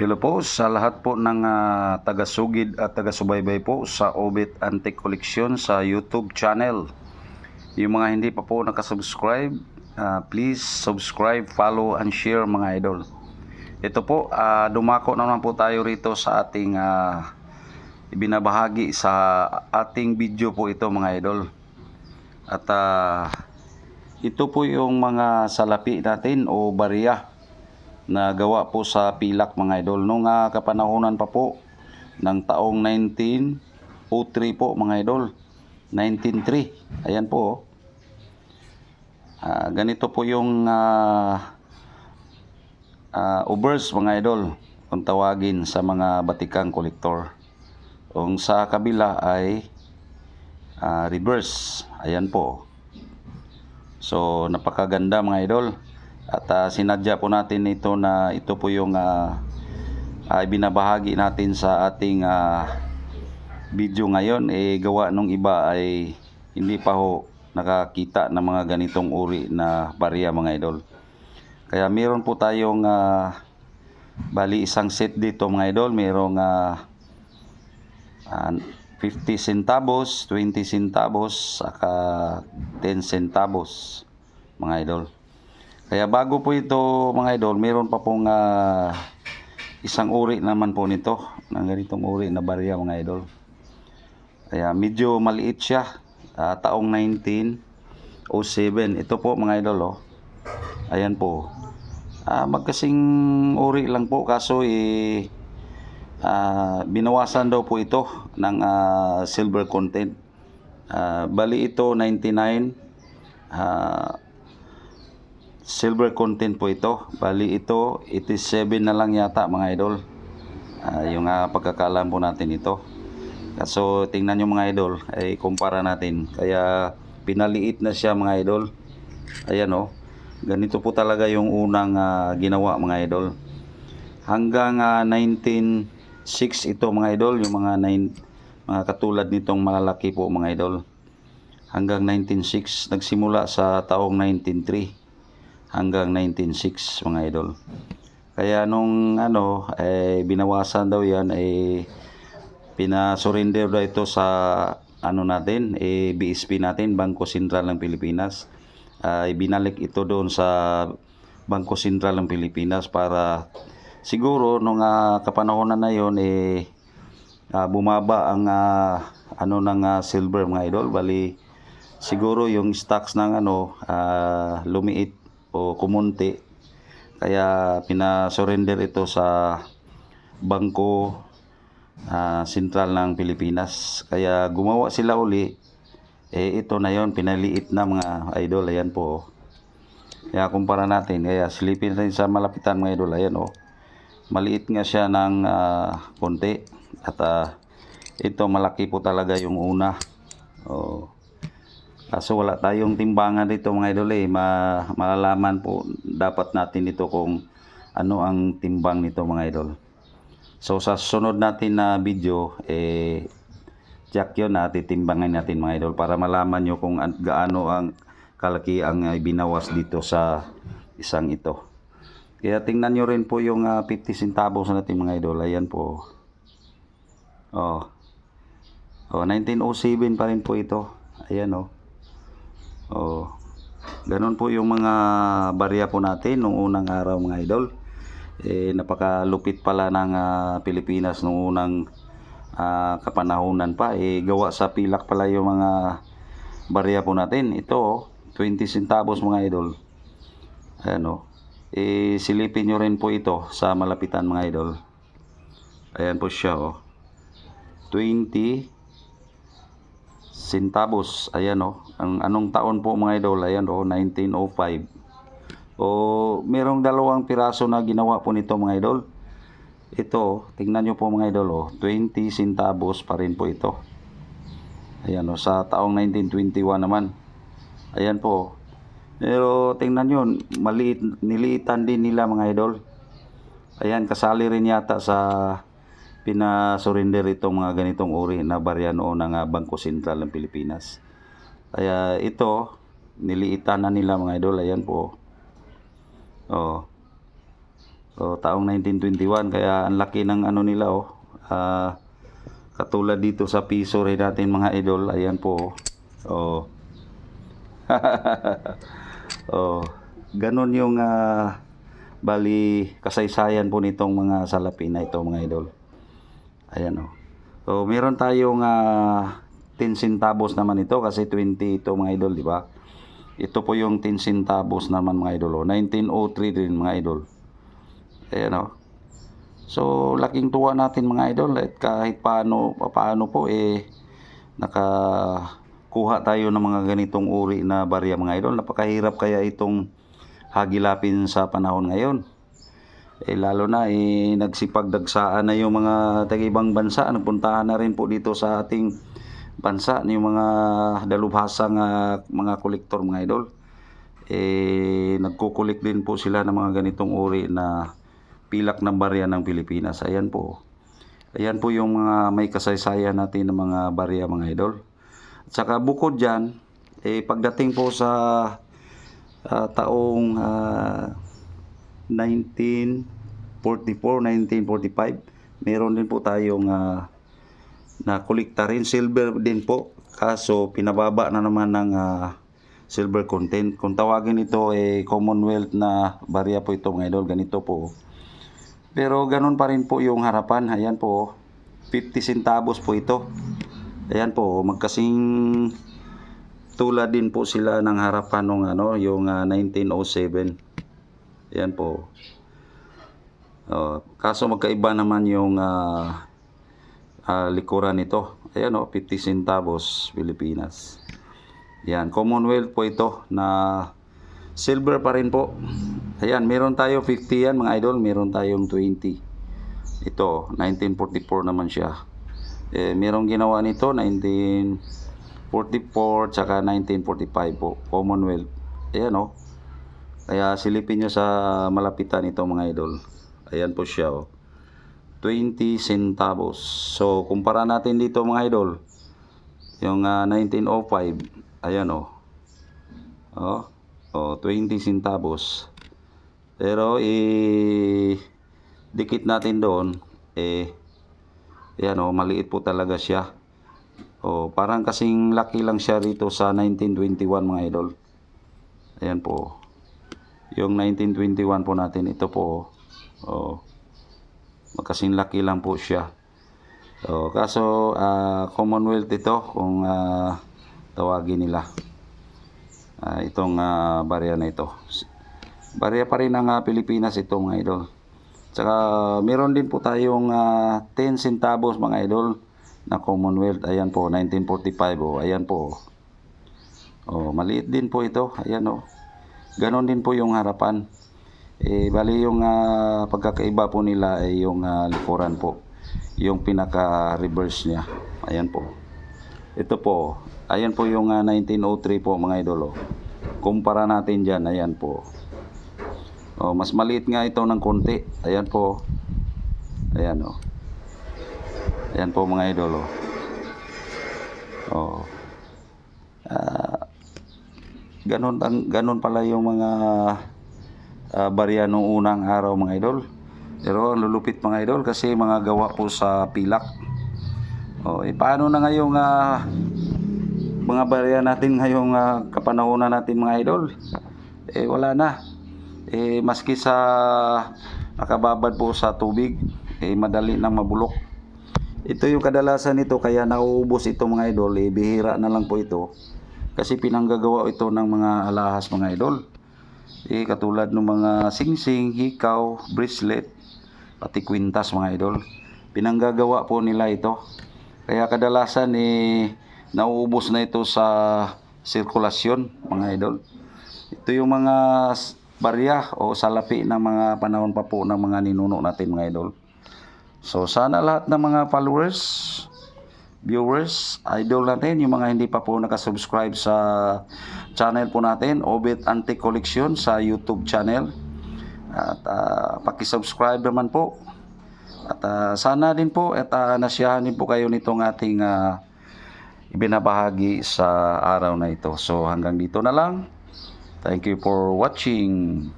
Hello po sa lahat po ng ah, taga-sugid at taga-subaybay po sa Obit Antique Collection sa YouTube channel. Yung mga hindi pa po nakasubscribe, ah, please subscribe, follow, and share mga idol. Ito po, ah, dumako na naman po tayo rito sa ating ah, ibinabahagi sa ating video po ito mga idol. At ah, ito po yung mga salapi natin o bariya na gawa po sa pilak mga idol. Nung ah, kapanahonan pa po ng taong 1903 po mga idol. 1903. Ayan po. Ah, ganito po yung ah, ah, obverse mga idol kung tawagin sa mga batikang kolektor. Kung sa kabila ay ah, reverse. Ayan po. So napakaganda mga idol. At ah, sinadya po natin ito na ito po yung ah, ah, binabahagi natin sa ating ah, video ngayon. Eh gawa nung iba ay hindi pa ho nakakita ng mga ganitong uri na barya mga idol. Kaya meron po tayong ah, bali isang set dito mga idol. Merong ah, ah, 50 centavos, 20 centavos, saka 10 centavos mga idol. Kaya bago po ito mga idol, meron pa pong ah, isang uri naman po nito, ng ganitong uri na barya mga idol. Kaya medyo maliit siya, ah, taong 1907. Ito po mga idol oh. Ayan po. Ah, magkasing uri lang po kaso eh ah, binawasan daw po ito ng ah, silver content. Ah, bali ito 99 ah, silver content po ito. Bali ito 87 na lang yata mga idol. Ah, yung ah, pagkakalam po natin ito. Kaso tingnan nyo mga idol, ay kumpara natin. Kaya pinaliit na siya mga idol. Ayan oh. Ganito po talaga yung unang ah, ginawa mga idol. Hanggang ah, 1906 ito mga idol, yung mga nine, mga katulad nitong malalaki po mga idol. Hanggang 1906 nagsimula sa taong 1903 hanggang 1906 mga idol. Kaya nung ano, eh, binawasan daw yan, eh, pinasurrender daw ito sa ano natin, eh, BSP natin, Bangko Sentral ng Pilipinas. Ay binalik ito doon sa Bangko Sentral ng Pilipinas para siguro nung ah, kapanahonan na yon eh ah, bumaba ang ah, ano ng ah, silver mga idol bali siguro yung stocks ng ano ah, lumiit o kumunti. Kaya pinasurrender ito sa Bangko ah, Sentral ng Pilipinas. Kaya gumawa sila uli. Eh ito na yon pinaliit na mga idol. Ayan po oh. kaya kumpara natin kaya silipin natin sa malapitan mga idol. Ayan oh. Maliit nga siya ng ah, konti. At ah, ito malaki po talaga yung una. Oh Kaso wala tayong timbangan dito mga idol eh. Ma malalaman po dapat natin ito kung ano ang timbang nito mga idol. So sa sunod natin na video eh jack yun na titimbangan natin mga idol para malaman nyo kung an- gaano ang kalaki ang ah, binawas dito sa isang ito. Kaya tingnan nyo rin po yung ah, 50 centavos natin mga idol. Ayan po. Oh. Oh, 1907 pa rin po ito. Ayan oh. Oh. Ganon po yung mga barya po natin nung unang araw mga idol. Eh, napakalupit pala ng ah, Pilipinas nung unang ah, kapanahunan pa. Eh, gawa sa pilak pala yung mga barya po natin. Ito, oh, 20 centavos mga idol. Ayan oh. Eh, silipin nyo rin po ito sa malapitan mga idol. Ayan po siya oh. 20 centavos. Ayan oh. Ang anong taon po mga idol? Ayan oh, 1905. O merong dalawang piraso na ginawa po nito mga idol. Ito, tingnan nyo po mga idol oh, 20 centavos pa rin po ito. Ayan oh, sa taong 1921 naman. Ayan po. Pero tingnan nyo, maliit, niliitan din nila mga idol. Ayan, kasali rin yata sa pinasurrender itong mga ganitong uri na barya noon ng ah, Bangko Sentral ng Pilipinas. Kaya ito, niliitan na nila mga idol. Ayan po. Oh. O, taong 1921 kaya ang laki ng ano nila oh. Ah, katulad dito sa piso rin natin mga idol. Ayan po. Oh. oh. Ganon yung ah, bali kasaysayan po nitong mga salapi na ito mga idol. Ayan oh. So meron tayong ah, 10 centavos naman ito kasi 20 ito mga idol, di ba? Ito po yung 10 centavos naman mga idol. Oh. 1903 din mga idol. Ayan oh. So laking tuwa natin mga idol at kahit paano paano po eh nakakuha tayo ng mga ganitong uri na barya mga idol. Napakahirap kaya itong hagilapin sa panahon ngayon. Eh lalo na eh nagsipagdagsaan na yung mga taga-ibang bansa, nagpuntahan na rin po dito sa ating bansa yung mga dalubhasang ah, mga kolektor mga idol. Eh nagkukulik din po sila ng mga ganitong uri na pilak ng barya ng Pilipinas. Ayan po. Ayan po yung mga may kasaysayan natin ng mga barya mga idol. At saka bukod dyan, eh pagdating po sa ah, taong ah, 1944, 1945, meron din po tayong ah, na kolekta rin silver din po. Kaso pinababa na naman ng ah, silver content. Kung tawagin ito eh Commonwealth na barya po ito mga idol, ganito po. Pero ganun pa rin po yung harapan. Ayan po, 50 centavos po ito. Ayan po, magkasing tulad din po sila ng harapan ng ano, yung ah, 1907. Ayan po. Oh, kaso magkaiba naman yung ah, ah, likuran nito. Ayan o, 50 centavos Pilipinas. Yan, Commonwealth po ito na silver pa rin po. Ayan, meron tayo 50 yan mga idol, meron tayong 20. Ito, 1944 naman siya. Eh, merong ginawa nito, 1944 tsaka 1945 po, Commonwealth. Ayan o. Kaya silipin nyo sa malapitan ito mga idol. Ayan po siya o. 20 centavos. So, kumpara natin dito mga idol. Yung ah, 1905. Ayan o. Oh. Oh, 20 centavos. Pero eh dikit natin doon eh ayan o, maliit po talaga siya. Oh, parang kasing laki lang siya rito sa 1921 mga idol. Ayan po. Yung 1921 po natin ito po. Oh. Magkasing laki lang po siya. So, kaso ah, Commonwealth ito kung ah, tawagin nila. Ah, itong ah, barya na ito. Barya pa rin ng ah, Pilipinas ito mga idol. Tsaka meron din po tayong ah, 10 centavos mga idol na Commonwealth. Ayan po, 1945 oh. Ayan po. Oh, maliit din po ito. Ayan oh. Ganon din po yung harapan. Eh, bali yung ah, pagkakaiba po nila ay yung ah, likuran po. Yung pinaka-reverse niya. Ayan po. Ito po. Ayan po yung ah, 1903 po mga idol. Oh. Kumpara natin dyan. Ayan po. Oh, mas maliit nga ito ng konti. Ayan po. Ayan oh. Ayan po mga idol. Oh. Ah, ganon, ang, ganon pala yung mga ah, barya nung unang araw mga idol. Pero ang lulupit mga idol kasi mga gawa po sa pilak. O, eh, paano na ngayong ah, mga barya natin ngayong ah, kapanahonan natin mga idol? Eh wala na. Eh maski sa nakababad po sa tubig, eh madali nang mabulok. Ito yung kadalasan nito kaya nauubos ito mga idol, eh bihira na lang po ito. Kasi pinanggagawa ito ng mga alahas mga idol. Eh, katulad ng mga singsing, hikaw, bracelet, pati kwintas mga idol. Pinanggagawa po nila ito. Kaya kadalasan eh, nauubos na ito sa sirkulasyon mga idol. Ito yung mga barya o salapi ng mga panahon pa po ng mga ninuno natin mga idol. So sana lahat ng mga followers, viewers, idol natin, yung mga hindi pa po nakasubscribe sa channel po natin, Obit Antique Collection sa YouTube channel. At ah, pakisubscribe naman po. At ah, sana din po at ah, nasiyahan din po kayo nitong ating ah, ibinabahagi sa araw na ito. So hanggang dito na lang. Thank you for watching.